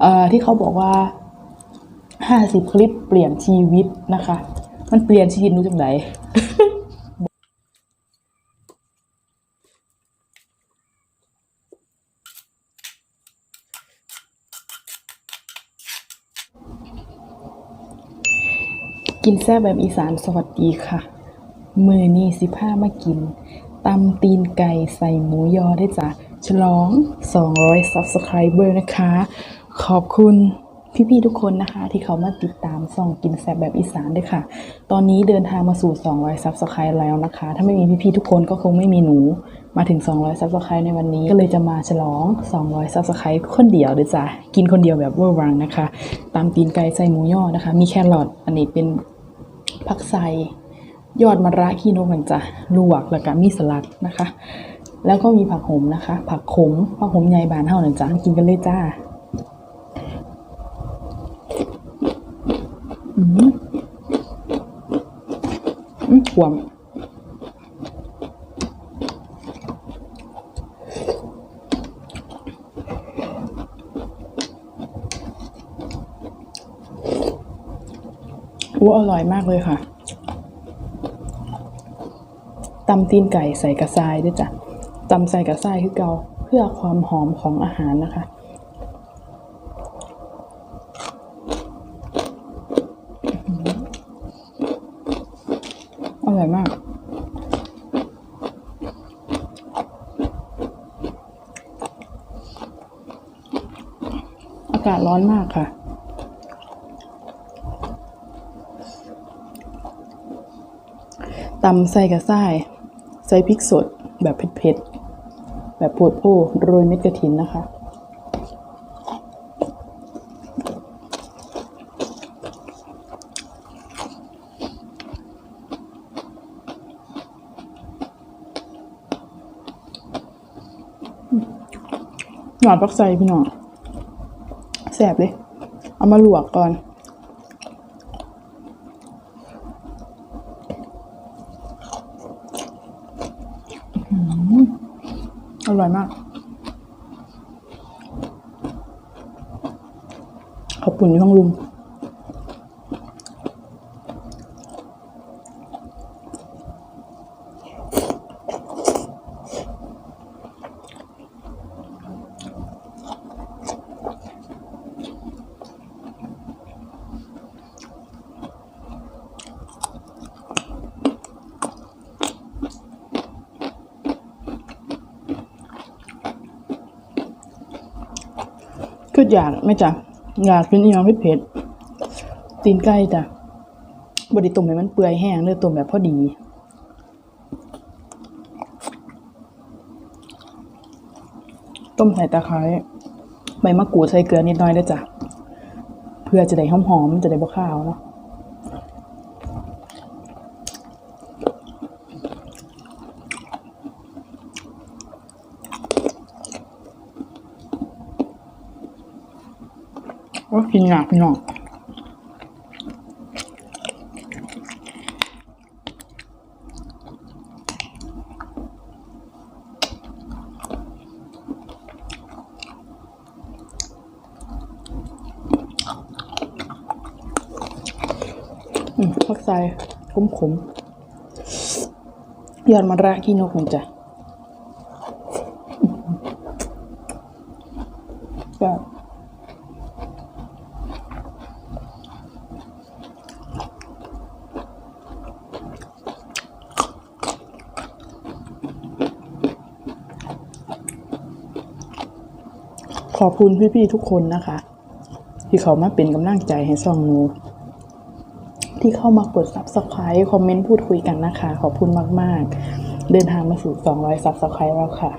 เอ่อที่เขาบอกว่าห้าสิบคลิปเปลี่ยนชีวิตนะคะ มันเปลี่ยนชีวิตหนูจังไดกินแซ่บแบบอีสานสวัสดีค่ะ มือนี่สิผ้ามากินตำตีนไก่ใส่หมูยอได้จ้ะฉลอง 200 Subscriber นะคะ ขอบคุณพี่ๆทุกคนนะคะ ที่เขามาติดตามส่องกินแซบแบบอีสานด้วยค่ะ ตอนนี้เดินทางมาสู่ 200 Subscribe แล้วนะคะ ถ้าไม่มีพี่ๆทุกคนก็คงไม่มีหนู มาถึง 200 Subscribe ในวันนี้ก็เลยจะมาฉลอง 200 Subscribe คนเดียวเลยจ้ะกินคนเดียวแบบเวอร์วังนะคะ ตามตีนไก่ใส่หมูยอนะคะ มีแครอทอันนี้เป็นผักไซยอดมะระขี้นกมันจะลวกแล้วก็มีสลัดนะคะ แล้วก็มีผักโขมนะคะ ผักขมผักขมใหญ่บานเท่านั้นจ้ามากินกันเลยจ้า อืมหวมอ้อร่อยมากเลยค่ะตำตีนไก่ใส่กระซายด้วยจ้ะตำใส่กระซายคือเกาเพื่อความหอมของอาหารนะคะ อร่อยมาก อนมากค่ะ ตำใส่กระส่าย ใส่พริกสดแบบเผ็ดๆ แบบปวดโพโรยเม็ดกระถินนะคะหนอนปักใส่พี่น้อง สบเลยเอามาลวกก่อนอร่อยมาก ขอบคุณที่ห้องลุง คืออยากไม่จ้ะอยากกินอีหยังเผ็ดๆตีนไก่จ้ะบไดีต้มให้มันเปื่อยแห้งเลยต้มแบบพอดีต้มใส่ตะไคร้ใบมะกรูดใส่เกลือนิดหน่อยด้วยจ้ะเพื่อจะได้หอมๆจะได้บ่ข้าวเนาะ ก็กินหนักพี่องอืมผักใส่ขมขมๆยอดมะระขี้นกมันจ้ะแบบ ขอบคุณพี่ๆทุกคนนะคะ ที่เขามาเป็นกำลังใจให้ซ่องนูที่เข้ามากด subscribe คอมเมนต์พูดคุยกันนะคะ ขอบคุณมาก ๆ เดินทางมาสู่ 200 subscribe แล้วค่ะ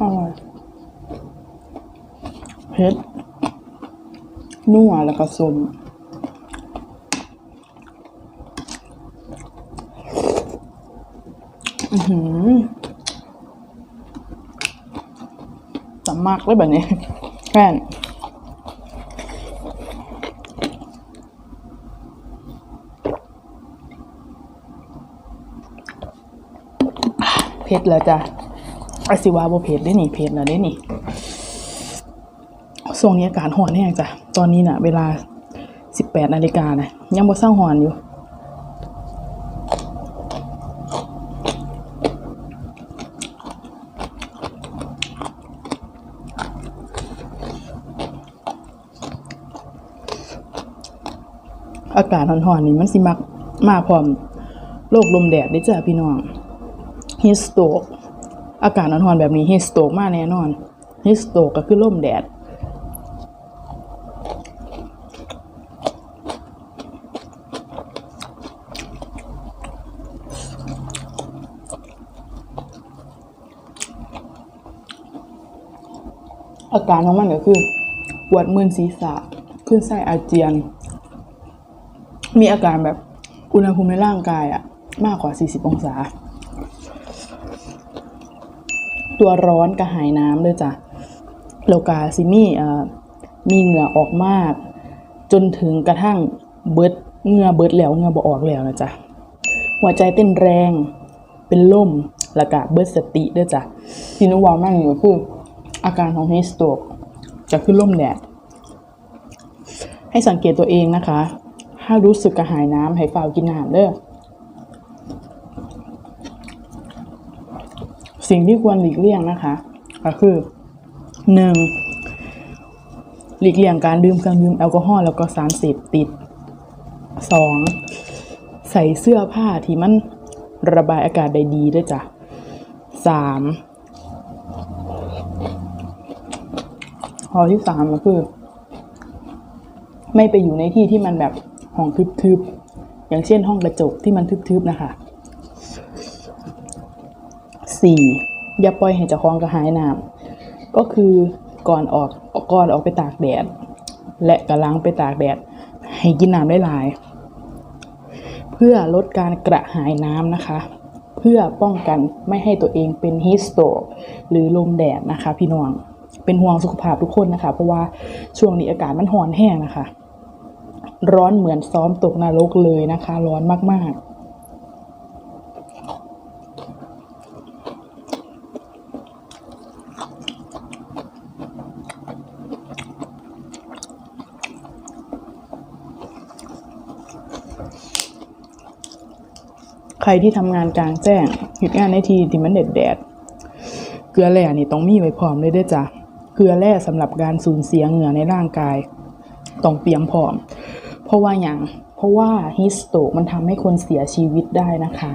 อ อร่อยเผ็ด นัวแล้วก็สมอือหือสำมากเลยแบบนี้แค่นเผ็ดแล้วจ้ะไอซิวาโบเผ็ดได้หนี่เผ็ดแล้วได้หนี่ ช่วงนี้อากาศร้อนแห้งจ้ะ ตอนนี้น่ะ เวลา18นาฬิกานะยังบ่เศร้าร้อนอยู่ อากาศร้อนๆนี่มันสิมักมาพร้อมโรคลมแดดได้จ้ะพี่น้องฮิสโตกอากาศร้อนๆแบบนี้ฮิสโตกมาแน่นอนฮิสโตกก็คือลมแดด อาการของมันก็คือปวดมึนศีรษะขึ้นไส้อาเจียน มีอาการแบบอุณหภูมิในร่างกายอะมากกว่า 40 องศา ตัวร้อนกระหายน้ำด้วยจ้ะโลกาซิมีเอ่อมีเหงื่อออกมาก จนถึงกระทั่งเบิดเหงื่อเบิดแล้วเหงื่อบ่ออกแล้วนะจ๊ะหัวใจเต้นแรงเป็นลมแล้วก็เบิดสติด้วยจ้ะที่นุวาวมากอยู่คือ อาการของฮิสโตกจะขึ้นลมแดด ให้สังเกตตัวเองนะคะ ถ้ารู้สึกกระหายน้ำให้ฝ่ากินน้ำเด้อสิ่งที่ควรหลีกเลี่ยงนะคะ ก็คือหนึ่งหลีกเลี่ยงการดื่มเครื่องดื่มแอลกอฮอล์แล้วก็สารเสพติดสองใส่เสื้อผ้าที่มันระบายอากาศได้ดีด้วยจ้ะสาม ข้อที่สามก็คือ ไม่ไปอยู่ในที่ที่มันแบบห้องทึบๆ อย่างเช่นห้องกระจกที่มันทึบๆนะคะสี่อย่าปล่อยให้เจ้าของกระหายน้ำก็คือก่อนออกก่อนออกไปตากแดด และกำลังไปตากแดด ให้กินน้ำได้หลาย เพื่อลดการกระหายน้ำนะคะ เพื่อป้องกันไม่ให้ตัวเองเป็นฮิสโตรหรือลมแดดนะคะพี่น้อง เป็นห่วงสุขภาพทุกคนนะคะ เพราะว่าช่วงนี้อากาศมันร้อนแห้งนะคะ ร้อนเหมือนซ้อมตกนรกเลยนะคะ ร้อนมากๆใครที่ทำงานกลางแจ้งหยุดงานในทีที่มันเด็ดแดด เกลือแร่นี่ต้องมีไว้พร้อมเลยด้วยจ้ะ เกลือแร่สำหรับการสูญเสียเหงื่อในร่างกายต้องเตรียมพร้อม เพราะว่าอย่างเพราะว่าฮิสโตกมันทำให้คนเสียชีวิตได้นะคะ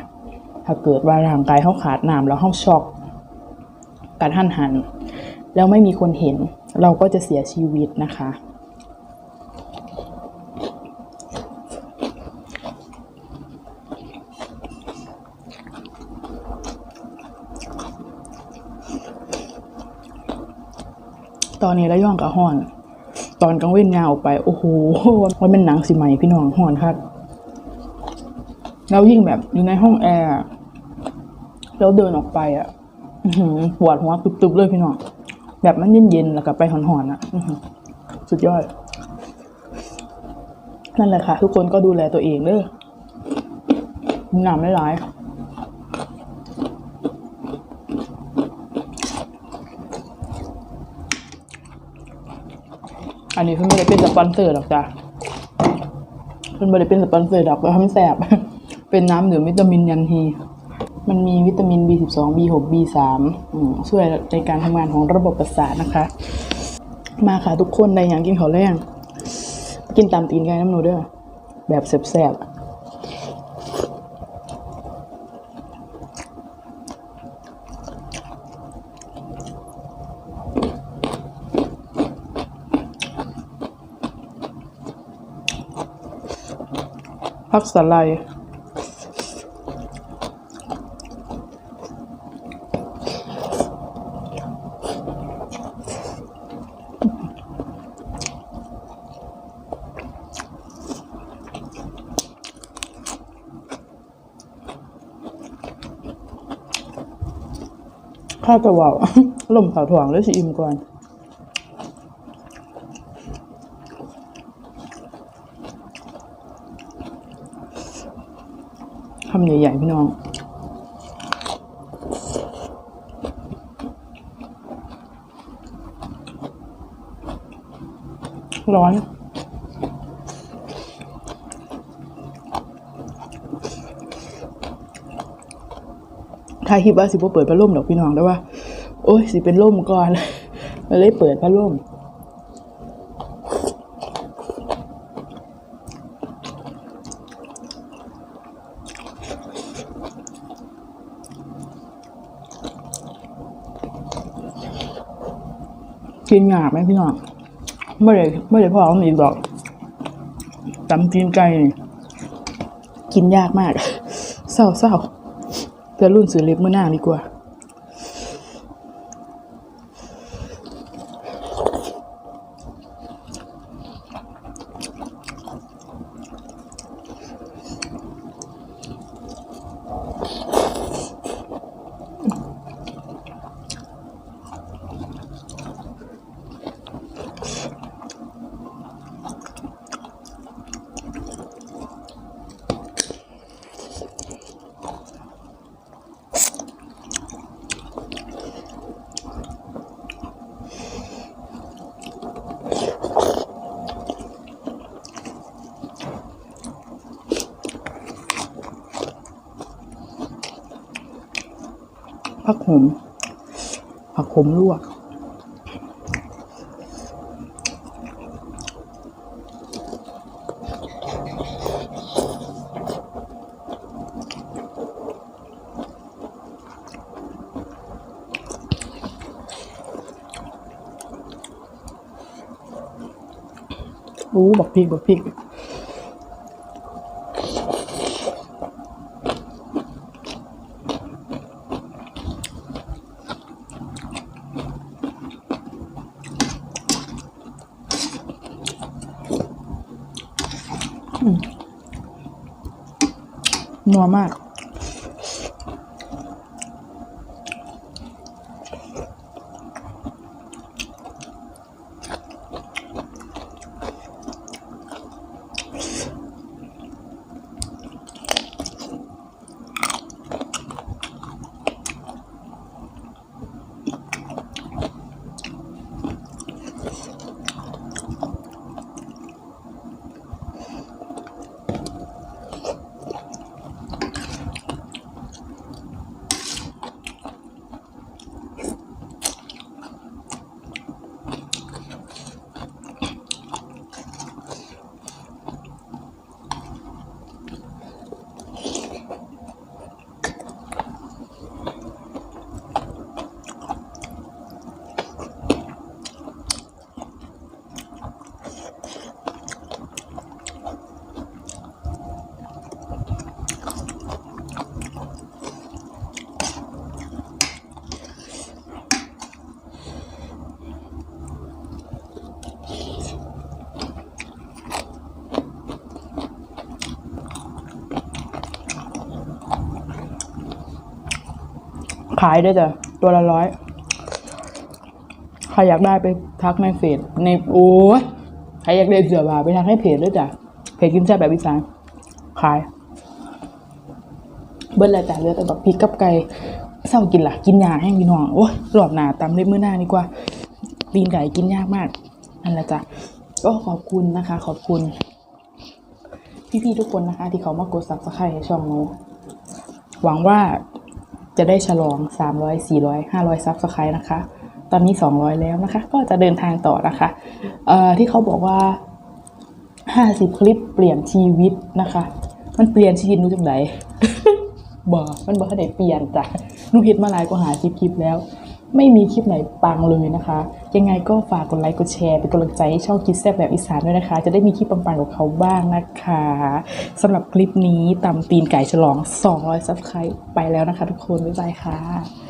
ถ้าเกิดว่าร่างกายเขาขาดน้ำแล้วเขาช็อกกระทันหัน แล้วไม่มีคนเห็นเราก็จะเสียชีวิตนะคะ อนนี้ระย่องกับห่อน ตอนกลางเว้นยาวไป โอ้โหมันเป็นหนังสิใหม่พี่น้องห่อนครับแล้วยิ่งแบบอยู่ในห้องแอร์แล้วเดินออกไปอะหือปวดหัวตุบๆเลยพี่น้องแบบมันเย็นๆแล้วก็ไปหอนๆอะอื้อหือสุดยอด นั่นแหละค่ะ ทุกคนก็ดูแลตัวเองเด้อหนาไม่ร้าย อันนี้เพิ่นไม่ได้เป็นสปอนเซอร์หรอกจ้ะเพิ่นไม่ได้เป็นสปอนเซอร์ดอกแล้วทำแสบ เป็นน้ำดื่มวิตามินยันทีมันมีวิตามิน B12 B6 B3 อืมช่วยในการทำงานของระบบประสาทนะคะ มาค่ะทุกคนในอย่างกินข้าวแรงกินตามตีนไก่น้ำหนูเด้อแบบแสบๆ พักสไล์ข้าจะว่าล่มขาวถ่วงแล้วสิอิ่มก่อน คำใหญ่ๆพี่น้อง ร้อนถ้าคิดว่าสิบ่เปิดพัดลมดอกพี่น้องได้ว่า โอ้ยสิเป็นลมก่อนเลยเปิดพัดลม กินยากไหมพี่น้องไม่ได้ไม่ได้พอเอาอีกดอกตำตีนไก่กินยากมากเศร้าเศร้าเดี๋ยวรุ่นสือเล็บเมื่อหน้าดีกว่า ผักขมผักขมลวกอู้บักพริกบักพริก นัวมากายได้จ้ะตัวละร้อยใครอยากได้ไปทักในเฟซในโอ้ยใครอยากได้เสือบาไปทักให้เพจด้วยจ้ะเพจกินแซ่บแบบอีสานขาย เบิ้ลละจ้ะเลือแต่แบบพริกกับไก่เศร้ากินละกินยาแห้งพี่น้องโอ้ยหลอดหนาตำเล็บมือหน้าดีกว่าตีนไก่กินยากมากนั่นแหละจ้ะก็ขอบคุณนะคะ ขอบคุณ พี่ๆทุกคนนะคะ ที่เขามากดซับสไครต์ให้ช่องหนูหวังว่า จะได้ฉลอง 300 400 500ซับสไครต์นะคะ ตอนนี้ 200 แล้วนะคะ ก็จะเดินทางต่อนะคะเอ่อที่เขาบอกว่า 50 คลิปเปลี่ยนชีวิตนะคะ มันเปลี่ยนชีวิตนูจังไหนบ่ มันบ่ได้เปลี่ยนจ้ะนูเฮ็ดมาหลายกว่าหาสิบคลิปแล้ว ไม่มีคลิปไหนปังเลยนะคะ ยังไงก็ฝากกดไลค์กดแชร์เป็นกำลังใจให้ช่องคิดแซ่บแบบอีสานด้วยนะคะ จะได้มีคลิปปังๆกับเขาบ้างนะคะสำหรับคลิปนี้ตำตีนไก่ฉลอง 200ซับสไครต์ไปแล้วนะคะทุกคน บ๊ายบายค่ะ